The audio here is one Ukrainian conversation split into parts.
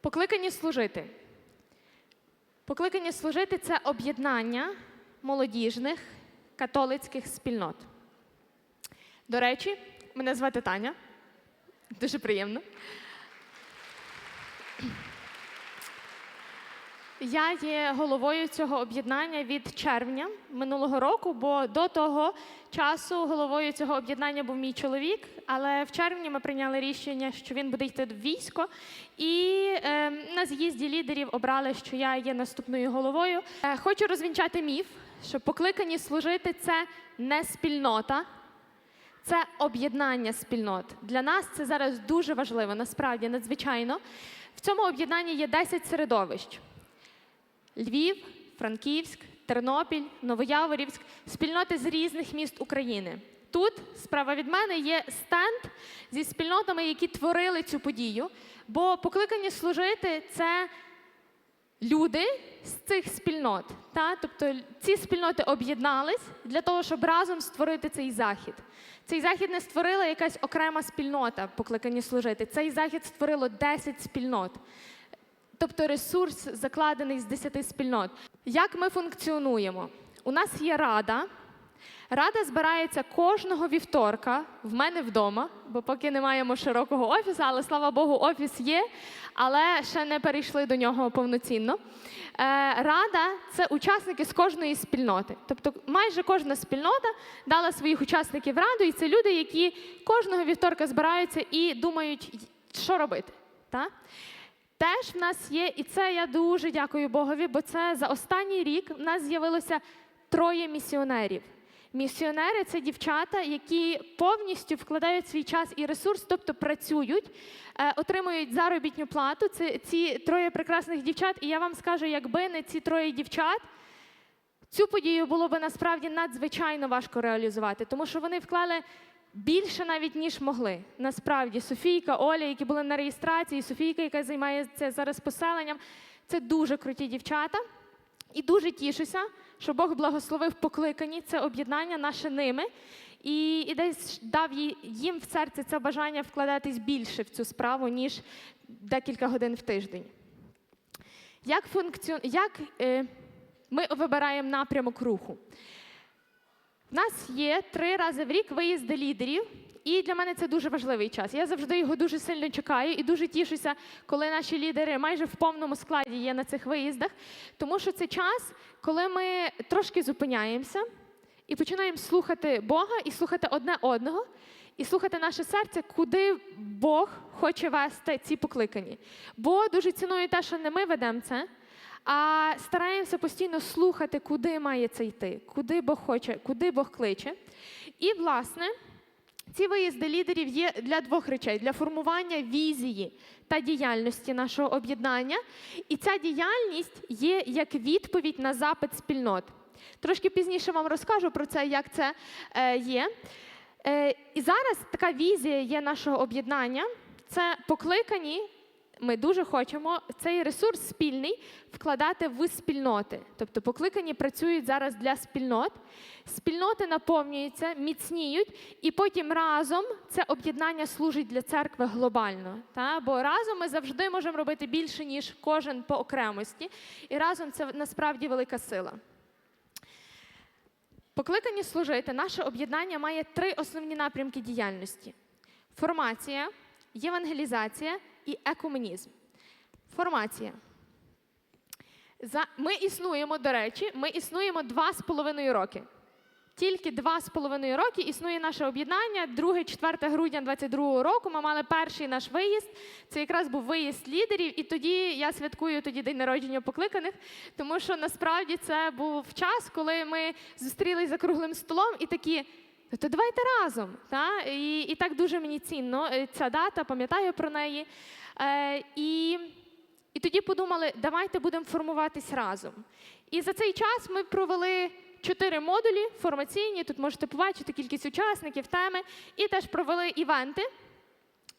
Покликані служити. Покликані служити це об'єднання молодіжних католицьких спільнот. До речі, мене звати Таня. Дуже приємно. Я є головою цього об'єднання від червня минулого року, бо до того часу головою цього об'єднання був мій чоловік. Але в червні ми прийняли рішення, що він буде йти в військо. І е, на з'їзді лідерів обрали, що я є наступною головою. Е, хочу розвінчати міф, що покликані служити це не спільнота, це об'єднання спільнот. Для нас це зараз дуже важливо, насправді надзвичайно. В цьому об'єднанні є 10 середовищ. Львів, Франківськ, Тернопіль, Новояворівськ, спільноти з різних міст України. Тут справа від мене є стенд зі спільнотами, які творили цю подію. Бо покликані служити це люди з цих спільнот. Та? Тобто ці спільноти об'єднались для того, щоб разом створити цей захід. Цей захід не створила якась окрема спільнота, покликані служити. Цей захід створило 10 спільнот. Тобто ресурс закладений з 10 спільнот. Як ми функціонуємо? У нас є рада. Рада збирається кожного вівторка в мене вдома, бо поки не маємо широкого офісу, але слава Богу, офіс є, але ще не перейшли до нього повноцінно. Е, Рада це учасники з кожної спільноти. Тобто майже кожна спільнота дала своїх учасників раду, і це люди, які кожного вівторка збираються і думають, що робити. Та? Теж в нас є, і це я дуже дякую Богові, бо це за останній рік в нас з'явилося троє місіонерів. Місіонери це дівчата, які повністю вкладають свій час і ресурс, тобто працюють, е, отримують заробітну плату. Це ці троє прекрасних дівчат. І я вам скажу, якби не ці троє дівчат, цю подію було б насправді надзвичайно важко реалізувати, тому що вони вклали більше навіть ніж могли. Насправді, Софійка, Оля, які були на реєстрації, Софійка, яка займається зараз поселенням, це дуже круті дівчата. І дуже тішуся, що Бог благословив покликані це об'єднання наше ними. І, і десь дав їм в серце це бажання вкладатись більше в цю справу, ніж декілька годин в тиждень. Як, функціон... Як е, ми вибираємо напрямок руху? У нас є три рази в рік виїзди лідерів, і для мене це дуже важливий час. Я завжди його дуже сильно чекаю і дуже тішуся, коли наші лідери майже в повному складі є на цих виїздах, тому що це час, коли ми трошки зупиняємося і починаємо слухати Бога і слухати одне одного, і слухати наше серце, куди Бог хоче вести ці покликані. Бо дуже ціную те, що не ми ведемо це, а стараємося постійно слухати, куди має це йти, куди Бог хоче, куди Бог кличе. І, власне, ці виїзди лідерів є для двох речей: для формування візії та діяльності нашого об'єднання. І ця діяльність є як відповідь на запит спільнот. Трошки пізніше вам розкажу про це, як це е, є. Е, і зараз така візія є нашого об'єднання. Це покликані ми дуже хочемо цей ресурс спільний вкладати в спільноти. Тобто покликані працюють зараз для спільнот. Спільноти наповнюються, міцніють, і потім разом це об'єднання служить для церкви глобально. Та? Бо разом ми завжди можемо робити більше, ніж кожен по окремості. І разом це насправді велика сила. Покликані служити, наше об'єднання має три основні напрямки діяльності: формація, євангелізація і екуменізм. Формація. За... Ми існуємо, до речі, ми існуємо два з половиною роки. Тільки два з половиною роки існує наше об'єднання. 2-4 грудня 22 року ми мали перший наш виїзд. Це якраз був виїзд лідерів, і тоді я святкую тоді день народження покликаних, тому що насправді це був час, коли ми зустрілись за круглим столом і такі. «Ну, То давайте разом. Та? І, і так дуже мені цінно е, ця дата, пам'ятаю про неї. Е, і, і тоді подумали, давайте будемо формуватись разом. І за цей час ми провели чотири модулі формаційні. Тут можете побачити кількість учасників, теми, і теж провели івенти.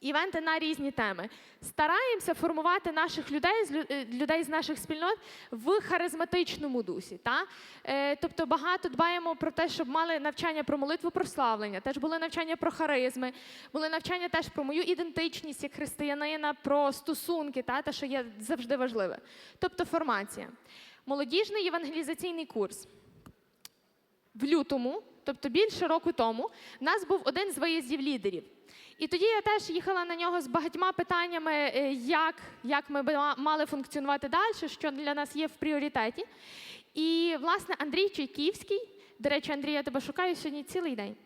Івенти на різні теми. Стараємося формувати наших людей е, людей з наших спільнот в харизматичному дусі. Та? Е, тобто багато дбаємо про те, щоб мали навчання про молитву прославлення, теж були навчання про харизми, були навчання теж про мою ідентичність як християнина, про стосунки, та, те, що є завжди важливе. Тобто формація. Молодіжний євангелізаційний курс в лютому, тобто більше року тому, в нас був один з виїздів лідерів. І тоді я теж їхала на нього з багатьма питаннями, е, як, як ми мали функціонувати далі, що для нас є в пріоритеті. І, власне, Андрій Чайківський, до речі, Андрій, я тебе шукаю сьогодні цілий день.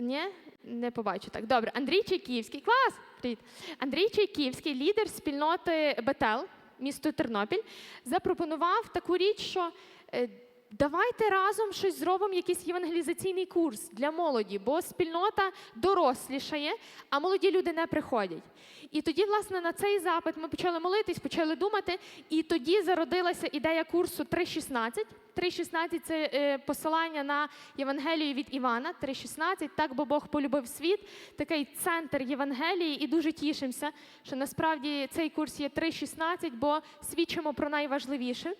Ні, не побачу так. Добре, Андрій Чайківський, клас! Привіт. Андрій Чайківський, лідер спільноти Бетел, місто Тернопіль, запропонував таку річ, що е, давайте разом щось зробимо, якийсь євангелізаційний курс для молоді, бо спільнота дорослішає, а молоді люди не приходять. І тоді, власне, на цей запит ми почали молитись, почали думати, і тоді зародилася ідея курсу 3.16. 3.16 – це е, посилання на Євангелію від Івана. 3.16 – так, бо Бог полюбив світ. Такий центр Євангелії, і дуже тішимося, що насправді цей курс є 3.16, бо свідчимо про найважливіше.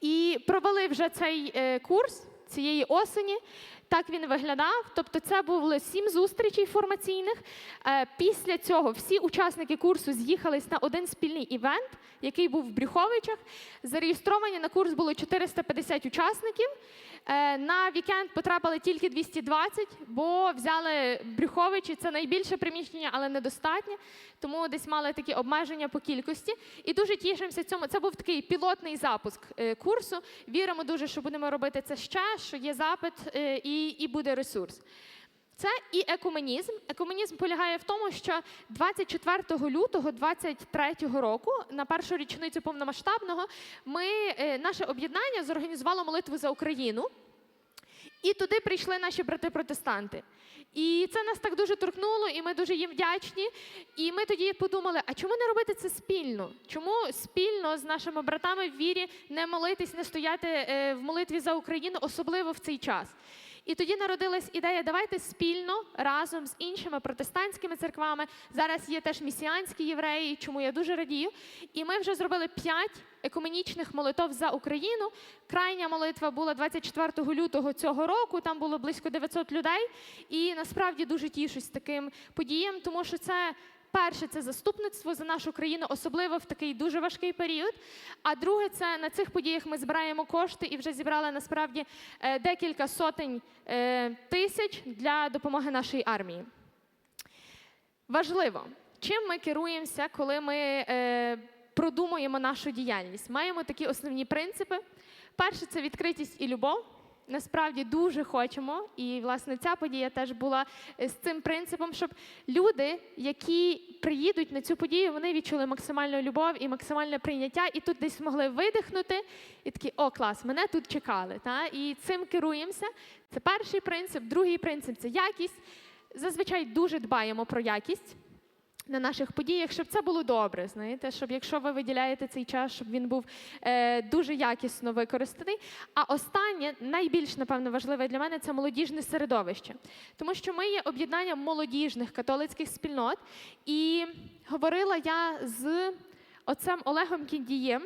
І провели вже цей е, курс цієї осені. Так він виглядав. Тобто, це було сім зустрічей формаційних. Е, після цього всі учасники курсу з'їхались на один спільний івент, який був в Брюховичах. Зареєстровані на курс було 450 учасників. Е, на вікенд потрапили тільки 220, бо взяли Брюховичі. Це найбільше приміщення, але недостатнє. Тому десь мали такі обмеження по кількості. І дуже тішимося цьому. Це був такий пілотний запуск е, курсу. Віримо дуже, що будемо робити це ще, що є запит е, і, буде ресурс. Це і екуменізм. Екуменізм полягає в тому, що 24 лютого 23 року, на першу річницю повномасштабного, ми е, наше об'єднання зорганізувало молитву за Україну. І туди прийшли наші брати-протестанти. І це нас так дуже торкнуло, і ми дуже їм вдячні. І ми тоді подумали: а чому не робити це спільно? Чому спільно з нашими братами в вірі не молитись, не стояти е, в молитві за Україну, особливо в цей час? І тоді народилась ідея: давайте спільно разом з іншими протестантськими церквами. Зараз є теж місіанські євреї, чому я дуже радію. І ми вже зробили п'ять екуменічних молитов за Україну. Крайня молитва була 24 лютого цього року. Там було близько 900 людей. І насправді дуже тішусь таким подіям, тому що це. Перше це заступництво за нашу країну, особливо в такий дуже важкий період. А друге, це на цих подіях ми збираємо кошти і вже зібрали насправді е, декілька сотень е, тисяч для допомоги нашій армії. Важливо, чим ми керуємося, коли ми е, продумуємо нашу діяльність. Маємо такі основні принципи. Перше це відкритість і любов. Насправді дуже хочемо, і власне ця подія теж була е, з цим принципом, щоб люди, які приїдуть на цю подію, вони відчули максимальну любов і максимальне прийняття, і тут десь змогли видихнути, і такі о, клас, мене тут чекали. Та? І цим керуємося. Це перший принцип. Другий принцип це якість. Зазвичай дуже дбаємо про якість на наших подіях, щоб це було добре. Знаєте, щоб якщо ви виділяєте цей час, щоб він був е, дуже якісно використаний. А останнє, найбільш напевно важливе для мене це молодіжне середовище, тому що ми є об'єднанням молодіжних католицьких спільнот, і говорила я з отцем Олегом Кіндієм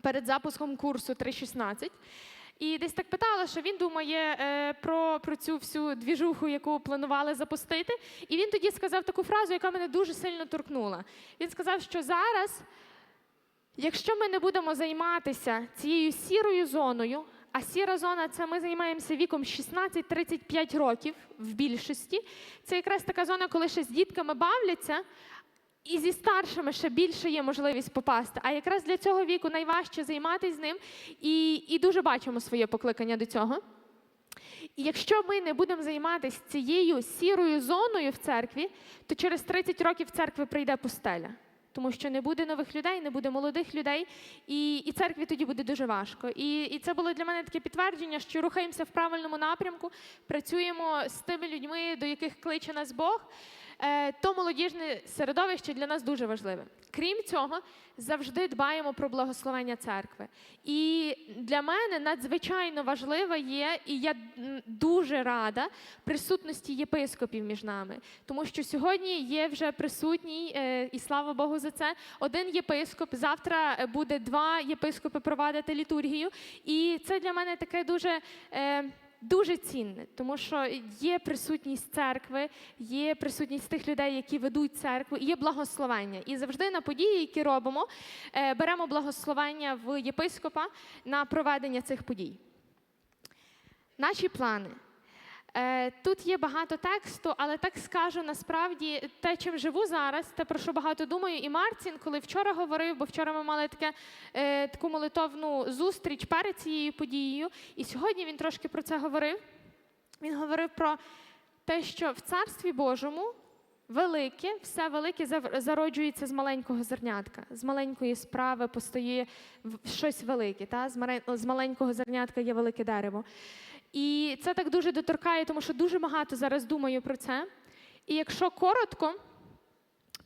перед запуском курсу 3.16. І десь так питала, що він думає е, про, про цю всю двіжуху, яку планували запустити. І він тоді сказав таку фразу, яка мене дуже сильно торкнула. Він сказав, що зараз, якщо ми не будемо займатися цією сірою зоною, а сіра зона це ми займаємося віком 16-35 років в більшості. Це якраз така зона, коли ще з дітками бавляться, і зі старшими ще більше є можливість попасти. А якраз для цього віку найважче займатися з ним, і, і дуже бачимо своє покликання до цього. І якщо ми не будемо займатися цією сірою зоною в церкві, то через 30 років в церкві прийде пустеля. Тому що не буде нових людей, не буде молодих людей, і, і церкві тоді буде дуже важко. І, і це було для мене таке підтвердження, що рухаємося в правильному напрямку, працюємо з тими людьми, до яких кличе нас Бог. Е, то молодіжне середовище для нас дуже важливе. Крім цього, завжди дбаємо про благословення церкви. І для мене надзвичайно важливо є, і я дуже рада присутності єпископів між нами, тому що сьогодні є вже присутній, е, і слава Богу за це. Один єпископ. Завтра е, буде два єпископи провадити літургію. І це для мене таке дуже. Дуже цінне, тому що є присутність церкви, є присутність тих людей, які ведуть церкву, і є благословення. І завжди на події, які робимо, е, беремо благословення в єпископа на проведення цих подій. Наші плани. Е, Тут є багато тексту, але так скажу насправді те, чим живу зараз, те, про що багато думаю. І Мартін, коли вчора говорив, бо вчора ми мали таке, е, таку молитовну зустріч перед цією подією, і сьогодні він трошки про це говорив. Він говорив про те, що в Царстві Божому велике, все велике зароджується з маленького зернятка, з маленької справи постає щось велике. Та? З маленького зернятка є велике дерево. І це так дуже доторкає, тому що дуже багато зараз думаю про це. І якщо коротко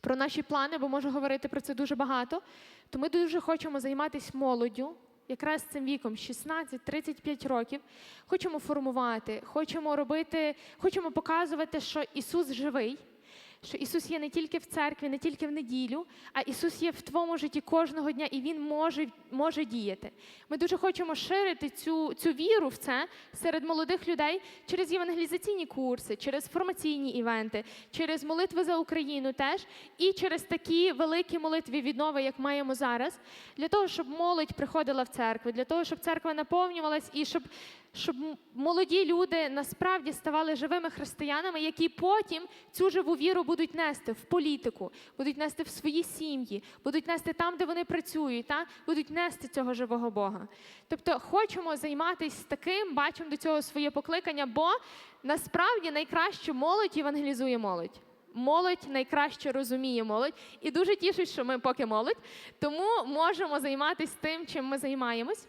про наші плани, бо можу говорити про це дуже багато, то ми дуже хочемо займатися молоддю, якраз цим віком 16-35 років. Хочемо формувати, хочемо робити, хочемо показувати, що Ісус живий. Що Ісус є не тільки в церкві, не тільки в неділю, а Ісус є в твоєму житті кожного дня, і Він може, може діяти. Ми дуже хочемо ширити цю, цю віру в це серед молодих людей через євангелізаційні курси, через формаційні івенти, через молитви за Україну теж, і через такі великі молитви віднови, як маємо зараз, для того, щоб молодь приходила в церкву, для того, щоб церква наповнювалась і щоб щоб молоді люди насправді ставали живими християнами, які потім цю живу віру будуть нести в політику, будуть нести в свої сім'ї, будуть нести там, де вони працюють, та? будуть нести цього живого Бога. Тобто хочемо займатися таким, бачимо до цього своє покликання, бо насправді найкраще молодь євангелізує молодь. Молодь найкраще розуміє молодь, і дуже тішить, що ми поки молодь, тому можемо займатися тим, чим ми займаємось.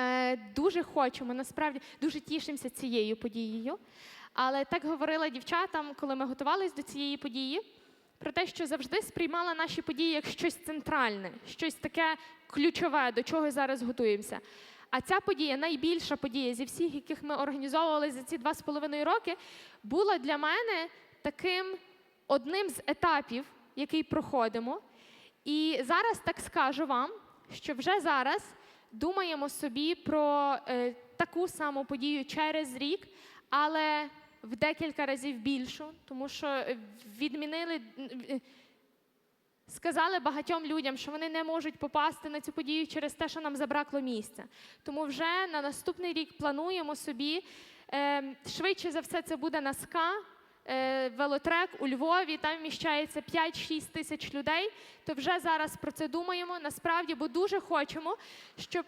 Е, дуже хочемо, насправді дуже тішимося цією подією. Але так говорила дівчатам, коли ми готувалися до цієї події, про те, що завжди сприймала наші події як щось центральне, щось таке ключове, до чого зараз готуємося. А ця подія, найбільша подія зі всіх, яких ми організовували за ці два з половиною роки, була для мене таким одним з етапів, який проходимо. І зараз так скажу вам, що вже зараз думаємо собі про е, таку саму подію через рік, але в декілька разів більшу, тому що е, відмінили. е, Сказали багатьом людям, що вони не можуть попасти на цю подію через те, що нам забракло місця. Тому вже на наступний рік плануємо собі. Е, швидше за все, це буде на СКА, е, велотрек у Львові. Там вміщається 5-6 тисяч людей. То вже зараз про це думаємо. Насправді, бо дуже хочемо, щоб.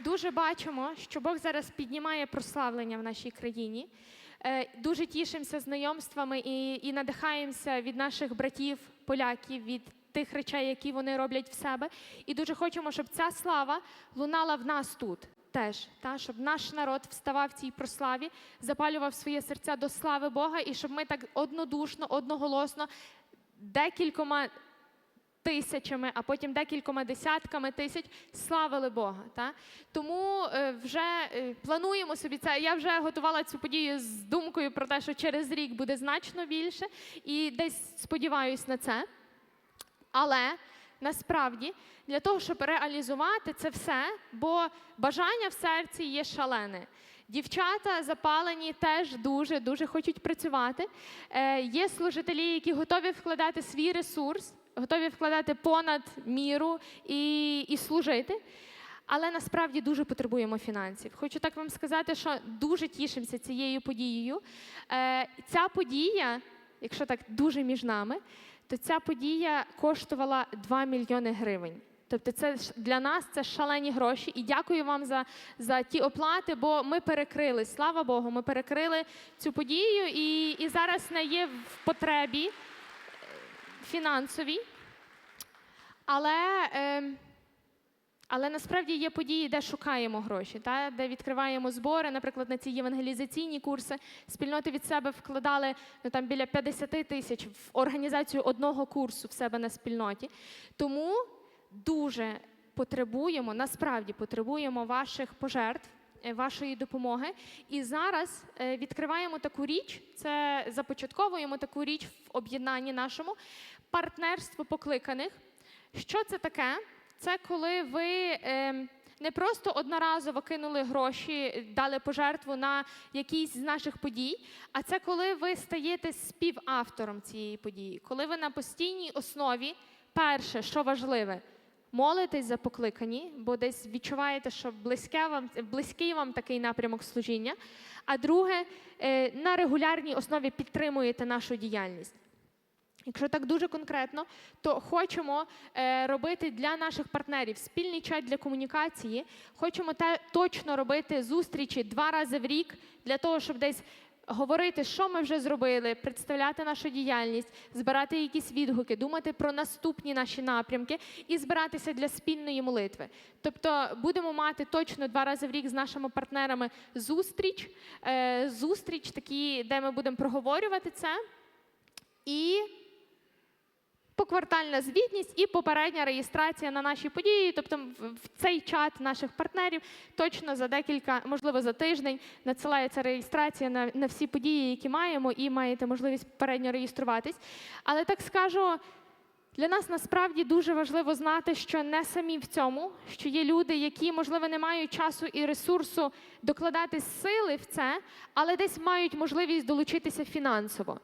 Дуже бачимо, що Бог зараз піднімає прославлення в нашій країні. Е, Дуже тішимося знайомствами і, і надихаємося від наших братів, поляків, від тих речей, які вони роблять в себе. І дуже хочемо, щоб ця слава лунала в нас тут. Теж, та, щоб наш народ вставав в цій прославі, запалював своє серця до слави Бога, і щоб ми так однодушно, одноголосно, декількома тисячами, а потім декількома десятками тисяч славили Бога. Та? Тому е, вже е, плануємо собі це. Я вже готувала цю подію з думкою про те, що через рік буде значно більше, і десь сподіваюся на це. Але насправді для того, щоб реалізувати це все, бо бажання в серці є шалене. Дівчата запалені теж дуже дуже хочуть працювати. Е, є служителі, які готові вкладати свій ресурс, готові вкладати понад міру і, і служити. Але насправді дуже потребуємо фінансів. Хочу так вам сказати, що дуже тішимося цією подією. Е, ця подія, якщо так дуже між нами, то ця подія коштувала 2 мільйони гривень. Тобто, це для нас це шалені гроші. І дякую вам за, за ті оплати, бо ми перекрили, слава Богу, ми перекрили цю подію, і, і зараз не є в потребі е, фінансовій. Але е, Але насправді є події, де шукаємо гроші, та де відкриваємо збори, наприклад, на ці євангелізаційні курси. Спільноти від себе вкладали ну, там біля 50 тисяч в організацію одного курсу в себе на спільноті. Тому дуже потребуємо, насправді потребуємо ваших пожертв. е, Вашої допомоги, і зараз е, відкриваємо таку річ. Це започатковуємо таку річ в об'єднанні нашому партнерство покликаних. Що це таке? Це коли ви е, не просто одноразово кинули гроші, дали пожертву на якісь з наших подій, а це коли ви стаєте співавтором цієї події, коли ви на постійній основі, перше, що важливе, молитесь за покликані, бо десь відчуваєте, що близьке вам, близький вам такий напрямок служіння. А друге, е, на регулярній основі підтримуєте нашу діяльність. Якщо так дуже конкретно, то хочемо е, робити для наших партнерів спільний чат для комунікації. Хочемо те, точно робити зустрічі два рази в рік для того, щоб десь говорити, що ми вже зробили, представляти нашу діяльність, збирати якісь відгуки, думати про наступні наші напрямки і збиратися для спільної молитви. Тобто будемо мати точно два рази в рік з нашими партнерами зустріч, е, зустріч такі, де ми будемо проговорювати це. І поквартальна звітність і попередня реєстрація на наші події. Тобто в- цей чат наших партнерів точно за декілька, можливо, за тиждень надсилається реєстрація на, на всі події, які маємо, і маєте можливість попередньо реєструватись. Але так скажу. Для нас насправді дуже важливо знати, що не самі в цьому, що є люди, які, можливо, не мають часу і ресурсу докладати сили в це, але десь мають можливість долучитися фінансово.